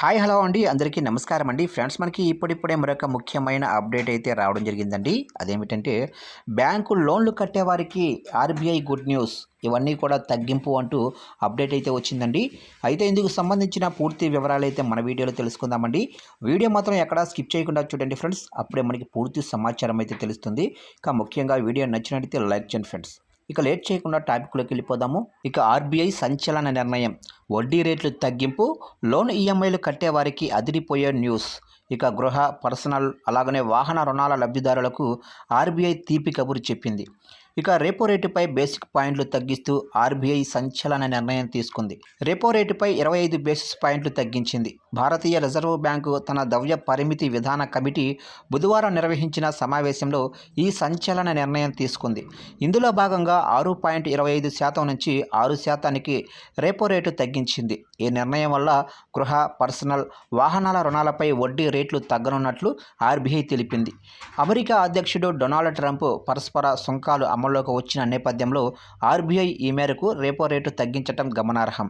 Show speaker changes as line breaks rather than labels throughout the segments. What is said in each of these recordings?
Hi hello అండి. అందరికీ నమస్కారం అండి. ఫ్రెండ్స్ మనకి ఇప్పుడిప్పుడే మరొక ముఖ్యమైన అప్డేట్ అయితే రావడం జరిగిందండి. అదేమిటంటే బ్యాంకు లోన్లు కట్టేవారికి ఆర్బీఐ గుడ్ న్యూస్ ఇవన్నీ కూడా తగ్గింపు అంటూ అప్డేట్ అయితే వచ్చిందండి. అయితే ఇందుకు సంబంధించిన పూర్తి వివరాలు అయితే మన వీడియోలో తెలుసుకుందామండి. వీడియో మాత్రం ఎక్కడా స్కిప్ చేయకుండా చూడండి ఫ్రెండ్స్. అప్పుడే మనకి పూర్తి సమాచారం అయితే తెలుస్తుంది. ఇక ముఖ్యంగా వీడియో నచ్చినట్లయితే లైక్ చేయండి ఫ్రెండ్స్. ఇక లేట్ చేయకుండా టాపిక్లోకి వెళ్ళిపోదాము. ఇక ఆర్బీఐ సంచలన నిర్ణయం. వడ్డీ రేట్లు తగ్గింపు లోన్ ఈఎంఐలు కట్టేవారికి అదిరిపోయే న్యూస్. ఇక గృహ పర్సనల్ అలాగనే వాహన రుణాల లబ్ధిదారులకు ఆర్బీఐ తీపి కబురు చెప్పింది. ఇక రెపో రేటుపై బేసిక్ పాయింట్లు తగ్గిస్తూ ఆర్బీఐ సంచలన నిర్ణయం తీసుకుంది. రెపో రేటుపై ఇరవై ఐదు బేసిస్ పాయింట్లు తగ్గించింది. భారతీయ రిజర్వ్ బ్యాంకు తన ద్రవ్య పరిమితి విధాన కమిటీ బుధవారం నిర్వహించిన సమావేశంలో ఈ సంచలన నిర్ణయం తీసుకుంది. ఇందులో భాగంగా ఆరు పాయింట్ ఇరవై ఐదు శాతం నుంచి ఆరు శాతానికి రెపో రేటు తగ్గించింది. ఈ నిర్ణయం వల్ల గృహ పర్సనల్ వాహనాల రుణాలపై వడ్డీ రేట్లు తగ్గనున్నట్లు ఆర్బీఐ తెలిపింది. అమెరికా అధ్యక్షుడు డొనాల్డ్ ట్రంప్ పరస్పర సుంకాలు అమల్లోకి వచ్చిన నేపథ్యంలో ఆర్బీఐ ఈ మేరకు రేపో రేటు తగ్గించడం గమనార్హం.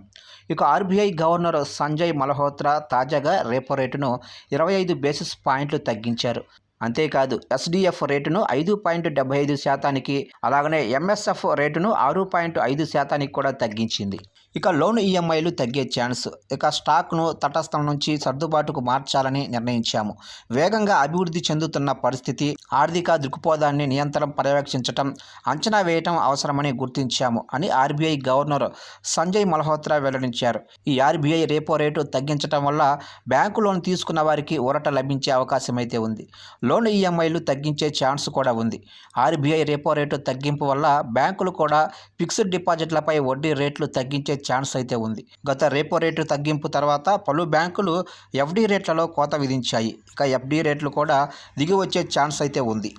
ఇక ఆర్బీఐ గవర్నర్ సంజయ్ మల్హోత్రా తాజాగా రేపో రేటును ఇరవై ఐదు బేసిస్ పాయింట్లు తగ్గించారు. అంతేకాదు ఎస్డిఎఫ్ రేటును ఐదు పాయింట్ డెబ్బై ఐదు శాతానికి అలాగనే ఎంఎస్ఎఫ్ రేటును ఆరు పాయింట్ ఐదు శాతానికి కూడా తగ్గించింది. ఇక లోన్ ఈఎంఐలు తగ్గే ఛాన్స్. ఇక స్టాక్ను తటస్థం నుంచి సర్దుబాటుకు మార్చాలని నిర్ణయించాము. వేగంగా అభివృద్ధి చెందుతున్న పరిస్థితి ఆర్థిక దృక్పథాన్ని నియంత్రణ పర్యవేక్షించటం అంచనా వేయటం అవసరమని గుర్తించాము అని ఆర్బీఐ గవర్నర్ సంజయ్ మల్హోత్రా వెల్లడించారు. ఈ ఆర్బీఐ రేపో రేటు తగ్గించటం వల్ల బ్యాంకు లోన్ తీసుకున్న వారికి ఊరట లభించే అవకాశం అయితే ఉంది. లోన్ ఈఎంఐలు తగ్గించే ఛాన్స్ కూడా ఉంది. ఆర్బీఐ రేపో రేటు తగ్గింపు వల్ల బ్యాంకులు కూడా ఫిక్స్డ్ డిపాజిట్లపై వడ్డీ రేట్లు తగ్గించే ఛాన్స్ అయితే ఉంది. గత రేపో రేటు తగ్గింపు తర్వాత పలు బ్యాంకులు ఎఫ్డీ రేట్లలో కోత విధించాయి. ఇక ఎఫ్డీ రేట్లు కూడా దిగి వచ్చే ఛాన్స్ అయితే ఉంది.